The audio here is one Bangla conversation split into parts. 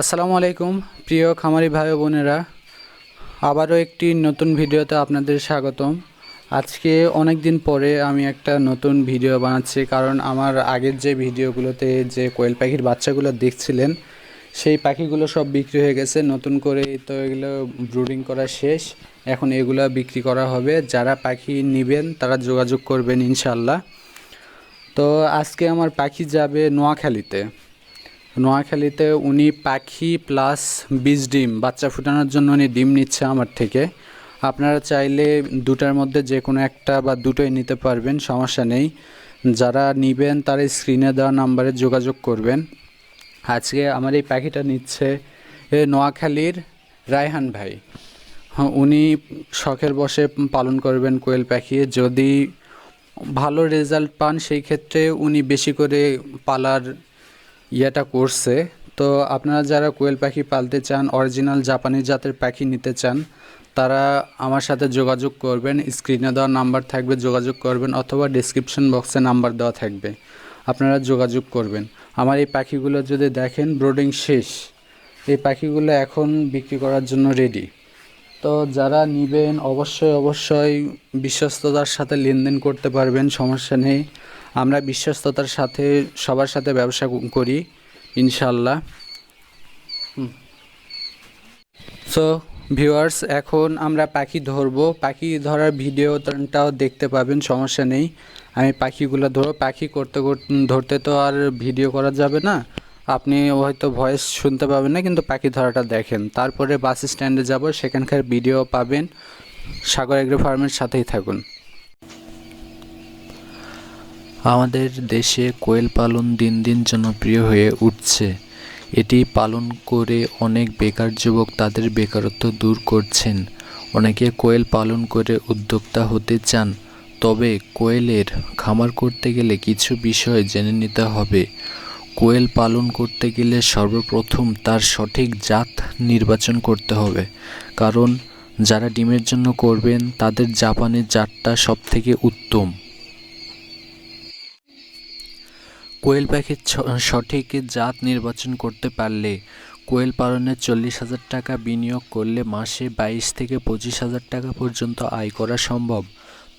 আসসালামু আলাইকুম, প্রিয় খামারি ভাই বোনেরা। আবারও একটি নতুন ভিডিওতে আপনাদের স্বাগতম। আজকে অনেক দিন পরে আমি একটা নতুন ভিডিও বানাচ্ছি, কারণ আমার আগের যে ভিডিওগুলোতে যে কোয়েল পাখির বাচ্চাগুলো দেখছিলেন, সেই পাখিগুলো সব বিক্রি হয়ে গেছে। নতুন করে তো এগুলো ব্রুডিং করা শেষ। এখন এগুলো বিক্রি করা হবে। যারা পাখি নেবেন, তারা যোগাযোগ করবেন ইনশাল্লাহ তো আজকে আমার পাখি যাবে নোয়াখালীতে। নোয়াখালীতে উনি পাখি প্লাস বীজ ডিম, বাচ্চা ফুটানোর জন্য উনি ডিম নিচ্ছে আমার থেকে। আপনারা চাইলে দুটার মধ্যে যে কোনো একটা বা দুটোই নিতে পারবেন, সমস্যা নেই। যারা নিবেন তারা স্ক্রিনে দেওয়া নাম্বারে যোগাযোগ করবেন। আজকে আমার এই পাখিটা নিচ্ছে নোয়াখালীর রায়হান ভাই। হ্যাঁ উনি শখের বসে পালন করবেন কোয়েল পাখি। যদি ভালো রেজাল্ট পান, সেই ক্ষেত্রে উনি বেশি করে পালার ইয়েটা করছে। তো আপনারা যারা কোয়েল পাখি পালতে চান, অরিজিনাল জাপানি জাতের পাখি নিতে চান, তারা আমার সাথে যোগাযোগ করবেন। স্ক্রিনে দেওয়া নাম্বার থাকবে, যোগাযোগ করবেন অথবা ডিসক্রিপশন বক্সে নাম্বার দেওয়া থাকবে। আপনারা যোগাযোগ করবেন। আমার এই পাখিগুলো যদি দেখেন ব্রোডিং শেষ। এই পাখিগুলো এখন বিক্রি করার জন্য রেডি তো যারা নেবেন, অবশ্যই অবশ্যই বিশ্বস্ততার সাথে লেনদেন করতে পারবেন, সমস্যা নেই। আমরা বিশ্বস্ততার সাথে, সবার সাথে ব্যবসা করি ইনশাল্লাহ সো ভিউয়ার্স এখন আমরা পাখি ধরবো। পাখি ধরার ভিডিওটাও দেখতে পাবেন, সমস্যা নেই। আমি পাখিগুলো ধরো পাখি করতে ধরতে তো আর ভিডিও করা যাবে না। আপনি হয়তো ভয়েস শুনতে পাবেন না, কিন্তু পাখি ধরাটা দেখেন। তারপরে বাস স্ট্যান্ডে যাব, সেখানকার ভিডিও পাবেন। সাগর এগ্রো ফার্মের সাথেই থাকুন। আমাদের দেশে কোয়েল পালন দিন দিন জনপ্রিয় হয়ে উঠছে। এটি পালন করে অনেক বেকার যুবক তাদের বেকারত্ব দূর করছেন। অনেকে কোয়েল পালন করে উদ্যোক্তা হতে চান, তবে কোয়েলের খামার করতে গেলে কিছু বিষয় জেনে নিতে হবে। কোয়েল পালন করতে গেলে সর্বপ্রথম তার সঠিক জাত নির্বাচন করতে হবে, কারণ যারা ডিমের জন্য করবেন তাদের জাপানের জাতটা সবথেকে উত্তম। কোয়েল পাখির সঠিক জাত নির্বাচন করতে পারলে কোয়েল পালনে চল্লিশ হাজার টাকা বিনিয়োগ করলে মাসে বাইশ থেকে পঁচিশ হাজার টাকা পর্যন্ত আয় করা সম্ভব।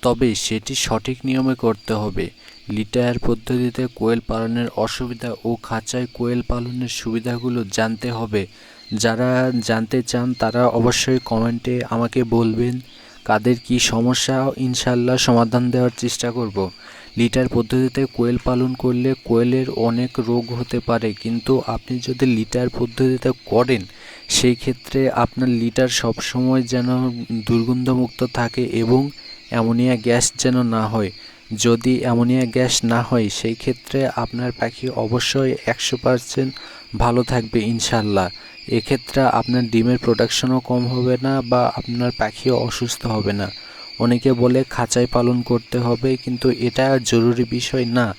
তবে সেটি সঠিক নিয়মে করতে হবে। লিটায়ার পদ্ধতিতে কোয়েল পালনের অসুবিধা ও খাঁচায় কোয়েল পালনের সুবিধাগুলো জানতে হবে। যারা জানতে চান তারা অবশ্যই কমেন্টে আমাকে বলবেন। কাদের কি সমস্যা ইনশাল্লাহ সমাধান দেওয়ার চেষ্টা করব। লিটার পদ্ধতিতে কোয়েল পালন করলে কোয়েলের অনেক রোগ হতে পারে, কিন্তু আপনি যদি লিটার পদ্ধতিতে করেন সেই ক্ষেত্রে আপনার লিটার সবসময় যেন দুর্গন্ধমুক্ত থাকে এবং অ্যামোনিয়া গ্যাস যেন না হয়। যদি অ্যামোনিয়া গ্যাস না হয় সেই ক্ষেত্রে আপনার পাখি অবশ্যই একশো পারসেন্ট ভালো থাকবে ইনশাল্লাহ এক্ষেত্রে আপনার ডিমের প্রোডাকশনও কম হবে না বা আপনার পাখিও অসুস্থ হবে না। অনেকে বলে খাঁচায় পালন করতে হবে, কিন্তু এটা জরুরি বিষয় না।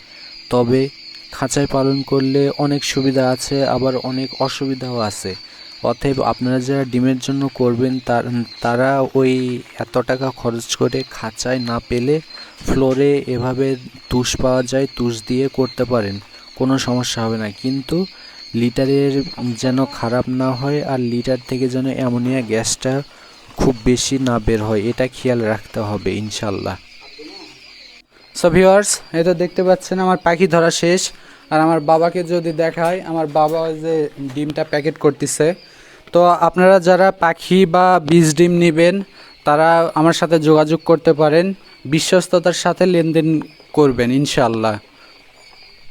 তবে খাঁচায় পালন করলে অনেক সুবিধা আছে, আবার অনেক অসুবিধাও আছে। অতএব আপনারা যারা ডিমের জন্য করবেন, তার, তারা ওই এত টাকা খরচ করে খাঁচায় না পেলে ফ্লোরে এভাবে তুষ পাওয়া যায়, তুষ দিয়ে করতে পারেন। কোনো সমস্যা হবে না। কিন্তু লিটারের যেন খারাপ না হয় আর লিটার থেকে যেন অ্যামোনিয়া গ্যাসটা খুব বেশি না বের হয়, এটা খেয়াল রাখতে হবে ইনশাল্লাহ। সো ভিউয়ার্স এই তো দেখতে পাচ্ছেন আমার পাখি ধরা শেষ। আর আমার বাবাকে যদি দেখায় আমার বাবা যে ডিমটা প্যাকেট করতেছে। তো আপনারা যারা পাখি বা বীজ ডিম নেবেন, তারা আমার সাথে যোগাযোগ করতে পারেন। বিশ্বস্ততার সাথে লেনদেন করবেন ইনশাল্লাহ।